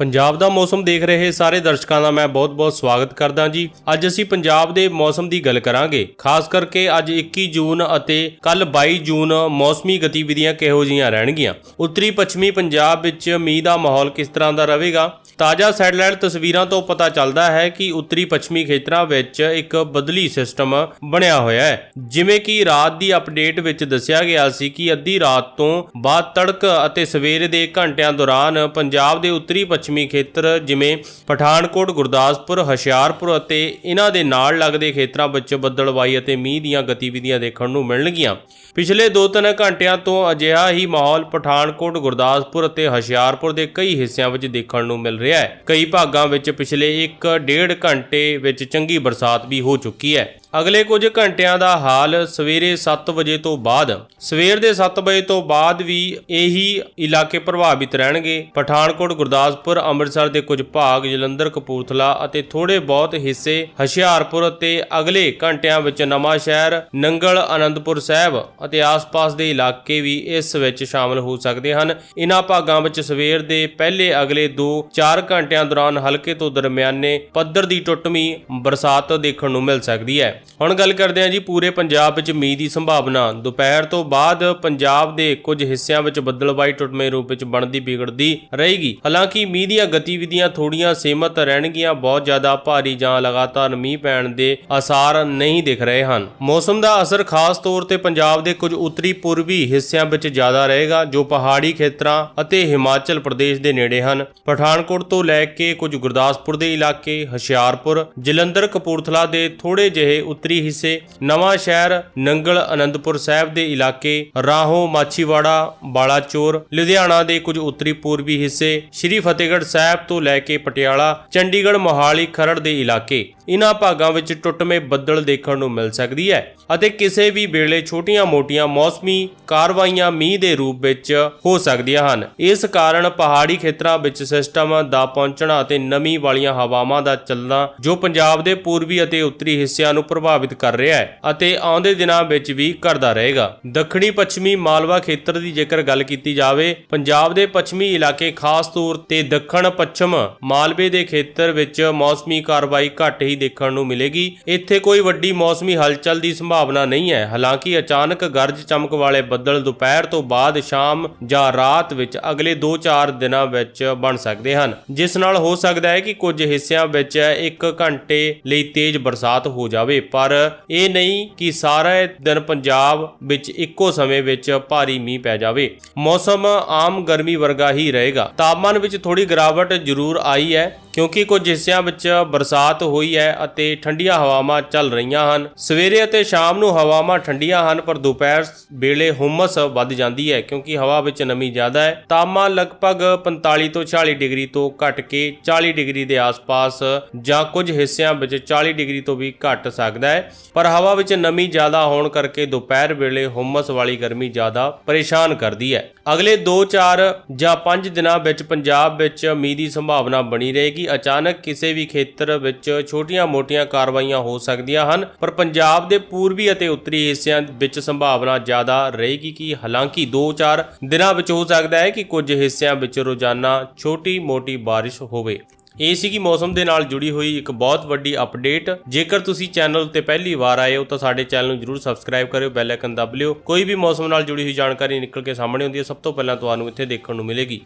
ਪੰਜਾਬ ਦਾ ਮੌਸਮ ਦੇਖ ਰਹੇ ਸਾਰੇ ਦਰਸ਼ਕਾਂ ਦਾ ਮੈਂ ਬਹੁਤ-ਬਹੁਤ ਸਵਾਗਤ ਕਰਦਾ ਜੀ। ਅੱਜ ਅਸੀਂ ਪੰਜਾਬ ਦੇ ਮੌਸਮ ਦੀ ਗੱਲ ਕਰਾਂਗੇ। ਖਾਸ ਕਰਕੇ ਅੱਜ 21 ਜੂਨ ਅਤੇ ਕੱਲ 22 ਜੂਨ ਮੌਸਮੀ ਗਤੀਵਿਧੀਆਂ ਕਿਹੋ ਜਿਹੀਆਂ ਰਹਿਣਗੀਆਂ? ਉੱਤਰੀ ਪੱਛਮੀ ਪੰਜਾਬ ਵਿੱਚ ਮੀਂਹ ਦਾ ਮਾਹੌਲ ਕਿਸ ਤਰ੍ਹਾਂ ਦਾ ਰਹੇਗਾ? ਤਾਜ਼ਾ ਸੈਟੇਲਾਈਟ ਤਸਵੀਰਾਂ ਤੋਂ ਪਤਾ ਚੱਲਦਾ ਹੈ ਕਿ ਉੱਤਰੀ ਪੱਛਮੀ ਖੇਤਰਾਂ ਵਿੱਚ ਇੱਕ ਬਦਲੀ ਸਿਸਟਮ ਬਣਿਆ ਹੋਇਆ ਹੈ। ਜਿਵੇਂ ਕਿ ਰਾਤ ਦੀ ਅਪਡੇਟ ਵਿੱਚ ਦੱਸਿਆ ਗਿਆ ਸੀ ਕਿ ਅੱਧੀ ਰਾਤ ਤੋਂ ਬਾਅਦ ਤੜਕ ਅਤੇ ਸਵੇਰ ਦੇ ਘੰਟਿਆਂ ਦੌਰਾਨ ਪੰਜਾਬ ਦੇ ਉੱਤਰੀ ਪੱਛਮੀ ਖੇਤਰ ਜਿਵੇਂ ਪਠਾਨਕੋਟ, ਗੁਰਦਾਸਪੁਰ, ਹੁਸ਼ਿਆਰਪੁਰ ਅਤੇ ਇਹਨਾਂ ਦੇ ਨਾਲ ਲੱਗਦੇ ਖੇਤਰਾਂ ਵਿੱਚ ਬੱਦਲਵਾਈ ਅਤੇ ਮੀਂਹ ਦੀਆਂ ਗਤੀਵਿਧੀਆਂ ਦੇਖਣ ਨੂੰ ਮਿਲਣਗੀਆਂ। ਪਿਛਲੇ 2-3 ਘੰਟਿਆਂ ਤੋਂ ਅਜਿਹਾ ਹੀ ਮਾਹੌਲ ਪਠਾਨਕੋਟ, ਗੁਰਦਾਸਪੁਰ ਅਤੇ ਹੁਸ਼ਿਆਰਪੁਰ ਦੇ ਕਈ ਹਿੱਸਿਆਂ ਵਿੱਚ ਦੇਖਣ ਨੂੰ ਮਿਲ ਰਿਹਾ ਹੈ। ਕਈ ਭਾਗਾਂ ਵਿੱਚ ਪਿਛਲੇ 1-1.5 ਘੰਟੇ ਵਿੱਚ ਚੰਗੀ ਬਰਸਾਤ ਵੀ ਹੋ ਚੁੱਕੀ ਹੈ। ਅਗਲੇ ਕੁਝ ਘੰਟਿਆਂ ਦਾ ਹਾਲ ਸਵੇਰੇ 7 ਵਜੇ ਤੋਂ ਬਾਅਦ। ਸਵੇਰ ਦੇ 7 ਵਜੇ ਤੋਂ ਬਾਅਦ ਵੀ ਇਹੀ ਇਲਾਕੇ ਪ੍ਰਭਾਵਿਤ ਰਹਿਣਗੇ। ਪਠਾਨਕੋਟ, ਗੁਰਦਾਸਪੁਰ, ਅੰਮ੍ਰਿਤਸਰ ਦੇ ਕੁਝ ਭਾਗ, ਜਲੰਧਰ, ਕਪੂਰਥਲਾ ਅਤੇ ਥੋੜੇ ਬਹੁਤ ਹਿੱਸੇ ਹੁਸ਼ਿਆਰਪੁਰ ਅਤੇ ਅਗਲੇ ਘੰਟਿਆਂ ਵਿੱਚ ਨਵਾਂ ਸ਼ਹਿਰ ਨੰਗਲ, ਅਨੰਦਪੁਰ ਸਾਹਿਬ ਅਤੇ ਆਸ-ਪਾਸ ਦੇ ਇਲਾਕੇ ਵੀ ਇਸ ਵਿੱਚ ਸ਼ਾਮਲ ਹੋ ਸਕਦੇ ਹਨ। ਇਨ੍ਹਾਂ ਭਾਗਾਂ ਵਿੱਚ ਸਵੇਰ ਦੇ ਪਹਿਲੇ ਅਗਲੇ 2-4 ਘੰਟਿਆਂ ਦੌਰਾਨ ਹਲਕੇ ਤੋਂ ਦਰਮਿਆਨੇ ਪੱਧਰ ਦੀ ਟੁੱਟਵੀਂ ਬਰਸਾਤ ਦੇਖਣ ਨੂੰ ਮਿਲ ਸਕਦੀ ਹੈ। ਹੁਣ ਗੱਲ ਕਰਦੇ ਹਾਂ ਜੀ ਪੂਰੇ ਪੰਜਾਬ ਵਿੱਚ ਮੀਂਹ ਦੀ ਸੰਭਾਵਨਾ। ਦੁਪਹਿਰ ਤੋਂ ਬਾਅਦ ਪੰਜਾਬ ਦੇ ਕੁਝ ਹਿੱਸਿਆਂ ਵਿੱਚ ਬੱਦਲਬਾਈ ਟੁੱਟਵੇਂ ਰੂਪ ਵਿੱਚ ਬਣਦੀ ਵਿਗੜਦੀ ਰਹੇਗੀ। ਹਾਲਾਂਕਿ ਮੀਂਹ ਦੀਆਂ ਗਤੀਵਿਧੀਆਂ ਥੋੜੀਆਂ ਸੀਮਤ ਰਹਿਣਗੀਆਂ, ਬਹੁਤ ਜ਼ਿਆਦਾ ਭਾਰੀ ਜਾਂ ਲਗਾਤਾਰ ਮੀਂਹ ਪੈਣ ਦੇ ਆਸਾਰ ਨਹੀਂ ਦਿਖ ਰਹੇ ਹਨ। ਮੌਸਮ ਦਾ ਅਸਰ ਖਾਸ ਤੌਰ ਤੇ ਪੰਜਾਬ ਦੇ ਕੁਝ ਉੱਤਰੀ ਪੂਰਬੀ ਹਿੱਸਿਆਂ ਵਿੱਚ ਜ਼ਿਆਦਾ ਰਹੇਗਾ, ਜੋ ਪਹਾੜੀ ਖੇਤਰਾਂ ਅਤੇ ਹਿਮਾਚਲ ਪ੍ਰਦੇਸ਼ ਦੇ ਨੇੜੇ ਹਨ। ਪਠਾਨਕੋਟ ਤੋਂ ਲੈ ਕੇ ਕੁਝ ਗੁਰਦਾਸਪੁਰ ਦੇ ਇਲਾਕੇ, ਹੁਸ਼ਿਆਰਪੁਰ, ਜਲੰਧਰ, ਕਪੂਰਥਲਾ ਦੇ ਥੋੜੇ ਜਿਹੇ ਉੱਤਰੀ ਹਿੱਸੇ ਨਵਾਂ ਸ਼ਹਿਰ ਨੰਗਲ ਅਨੰਦਪੁਰ ਸਾਹਿਬ ਦੇ ਇਲਾਕੇ ਰਾਹੋਂ ਮਾਛੀਵਾੜਾ, ਬਾਲਾਚੋਰ, ਲੁਧਿਆਣਾ ਦੇ ਕੁਝ ਉੱਤਰੀ ਪੂਰਬੀ ਹਿੱਸੇ ਸ਼੍ਰੀ ਫਤਿਹਗੜ੍ਹ ਸਾਹਿਬ ਤੋਂ ਲੈ ਕੇ ਪਟਿਆਲਾ, ਚੰਡੀਗੜ੍ਹ ਮੋਹਾਲੀ, ਖਰੜ ਦੇ ਇਲਾਕੇ। ਇਨ੍ਹਾਂ ਭਾਗਾਂ ਵਿੱਚ ਟੁੱਟਵੇਂ ਬੱਦਲ ਦੇਖਣ ਨੂੰ ਮਿਲ ਸਕਦੀ ਹੈ। ਅਤੇ ਕਿਸੇ ਵੀ ਵੇਲੇ ਛੋਟੀਆਂ-ਮੋਟੀਆਂ ਮੌਸਮੀ ਕਾਰਵਾਈਆਂ ਮੀਂਹ ਦੇ ਰੂਪ ਵਿੱਚ ਹੋ ਸਕਦੀਆਂ ਹਨ। ਇਸ ਕਾਰਨ ਪਹਾੜੀ ਖੇਤਰਾਂ ਵਿੱਚ ਸਿਸਟਮ ਦਾ ਪਹੁੰਚਣਾ ਅਤੇ ਨਮੀ ਵਾਲੀਆਂ ਹਵਾਵਾਂ ਦਾ ਚੱਲਣਾ, ਜੋ ਪੰਜਾਬ ਦੇ ਪੂਰਬੀ ਅਤੇ ਉੱਤਰੀ ਹਿੱਸਿਆਂ ਨੂੰ ਪ੍ਰਭਾਵਿਤ ਕਰ ਰਿਹਾ ਹੈ ਅਤੇ ਆਉਂਦੇ ਦਿਨਾਂ ਵਿੱਚ ਵੀ ਕਰਦਾ ਰਹੇਗਾ। ਦੱਖਣੀ ਪੱਛਮੀ ਮਾਲਵਾ ਖੇਤਰ ਦੀ ਜੇਕਰ ਗੱਲ ਕੀਤੀ ਜਾਵੇ, ਪੰਜਾਬ ਦੇ ਪੱਛਮੀ ਇਲਾਕੇ ਖਾਸ ਤੌਰ ਤੇ ਦੱਖਣ ਪੱਛਮ ਮਾਲਵੇ ਦੇ ਖੇਤਰ ਵਿੱਚ ਮੌਸਮੀ ਕਾਰਵਾਈ ਘੱਟ ਹੀ ਦੇਖਣ ਨੂੰ ਮਿਲੇਗੀ। ਇੱਥੇ ਕੋਈ ਵੱਡੀ ਮੌਸਮੀ ਹਲਚਲ ਦੀ ਸੰਭਾਵਨਾ ਨਹੀਂ ਹੈ। ਹਾਲਾਂਕਿ ਅਚਾਨਕ ਗਰਜ ਚਮਕ ਵਾਲੇ ਬੱਦਲ ਦੁਪਹਿਰ ਤੋਂ ਬਾਅਦ ਸ਼ਾਮ ਜਾਂ ਰਾਤ ਵਿੱਚ ਅਗਲੇ 2-4 ਦਿਨਾਂ ਵਿੱਚ ਬਣ ਸਕਦੇ ਹਨ। ਜਿਸ ਨਾਲ ਹੋ ਸਕਦਾ ਹੈ ਕਿ ਕੁਝ ਹਿੱਸਿਆਂ ਵਿੱਚ 1 ਘੰਟੇ ਲਈ ਤੇਜ਼ ਬਰਸਾਤ ਹੋ ਜਾਵੇ। ਪਰ ਇਹ ਨਹੀਂ ਕਿ ਸਾਰਾ ਦਿਨ ਪੰਜਾਬ ਵਿੱਚ ਇੱਕੋ ਸਮੇਂ ਵਿੱਚ ਭਾਰੀ ਮੀਂਹ ਪੈ ਜਾਵੇ। ਮੌਸਮ ਆਮ ਗਰਮੀ ਵਰਗਾ ਹੀ ਰਹੇਗਾ। ਤਾਪਮਾਨ ਵਿੱਚ ਥੋੜੀ ਗਿਰਾਵਟ ਜ਼ਰੂਰ ਆਈ ਹੈ। ਕਿਉਂਕਿ ਕੁਝ ਹਿੱਸਿਆਂ ਵਿੱਚ ਬਰਸਾਤ ਹੋਈ ਹੈ ਅਤੇ ਠੰਡੀਆਂ ਹਵਾਵਾਂ ਚੱਲ ਰਹੀਆਂ ਹਨ। ਸਵੇਰੇ ਅਤੇ ਸ਼ਾਮ ਨੂੰ ਹਵਾਵਾਂ ਠੰਡੀਆਂ ਹਨ, ਪਰ ਦੁਪਹਿਰ ਵੇਲੇ ਹੁਮਸ ਵੱਧ ਜਾਂਦੀ ਹੈ ਕਿਉਂਕਿ ਹਵਾ ਵਿੱਚ ਨਮੀ ਜ਼ਿਆਦਾ ਹੈ। ਤਾਪਮਾਨ ਲਗਭਗ 45 ਤੋਂ 40 ਡਿਗਰੀ ਤੋਂ ਘਟ ਕੇ 40 ਡਿਗਰੀ ਦੇ ਆਸ-ਪਾਸ ਜਾਂ ਕੁਝ ਹਿੱਸਿਆਂ ਵਿੱਚ 40 ਡਿਗਰੀ ਤੋਂ ਵੀ ਘਟ ਸਕਦਾ ਹੈ। ਪਰ ਹਵਾ ਵਿੱਚ ਨਮੀ ਜ਼ਿਆਦਾ ਹੋਣ ਕਰਕੇ ਦੁਪਹਿਰ ਵੇਲੇ ਹੁਮਸ ਵਾਲੀ ਗਰਮੀ ਜ਼ਿਆਦਾ ਪਰੇਸ਼ਾਨ ਕਰਦੀ ਹੈ। ਅਗਲੇ 2-4 ਜਾਂ 5 ਦਿਨਾਂ ਵਿੱਚ ਪੰਜਾਬ ਵਿੱਚ ਮੀਂਹ ਦੀ ਸੰਭਾਵਨਾ ਬਣੀ ਰਹੇਗੀ ਅਚਾਨਕ ਕਿਸੇ ਵੀ ਖੇਤਰ ਵਿੱਚ ਛੋਟੀਆਂ-ਮੋਟੀਆਂ ਕਾਰਵਾਈਆਂ ਹੋ ਸਕਦੀਆਂ ਹਨ, ਪਰ ਪੰਜਾਬ ਦੇ ਪੂਰਬੀ ਅਤੇ ਉੱਤਰੀ ਹਿੱਸਿਆਂ ਵਿੱਚ ਸੰਭਾਵਨਾ ਜ਼ਿਆਦਾ ਰਹੇਗੀ ਕਿ ਹਾਲਾਂਕਿ 2-4 ਦਿਨਾਂ ਵਿੱਚ ਹੋ ਸਕਦਾ ਹੈ ਕਿ ਕੁਝ ਹਿੱਸਿਆਂ ਵਿੱਚ ਰੋਜ਼ਾਨਾ ਛੋਟੀ-ਮੋਟੀ ਬਾਰਿਸ਼ ਹੋਵੇ। ਇਹ ਸੀ ਕਿ ਮੌਸਮ ਦੇ ਨਾਲ ਜੁੜੀ ਹੋਈ ਇੱਕ ਬਹੁਤ ਵੱਡੀ ਅਪਡੇਟ। ਜੇਕਰ ਤੁਸੀਂ ਚੈਨਲ ਉੱਤੇ ਪਹਿਲੀ ਵਾਰ ਆਏ ਹੋ ਤਾਂ ਸਾਡੇ ਚੈਨਲ ਨੂੰ ਜਰੂਰ ਸਬਸਕ੍ਰਾਈਬ ਕਰਿਓ, ਬੈਲ ਆਈਕਨ ਦਬ ਲਿਓ ਕੋਈ ਵੀ ਮੌਸਮ ਨਾਲ ਜੁੜੀ ਹੋਈ ਜਾਣਕਾਰੀ ਨਿਕਲ ਕੇ ਸਾਹਮਣੇ ਆਉਂਦੀ ਹੈ, ਸਭ ਤੋਂ ਪਹਿਲਾਂ ਤੁਹਾਨੂੰ ਇੱਥੇ ਦੇਖਣ ਨੂੰ ਮਿਲੇਗੀ।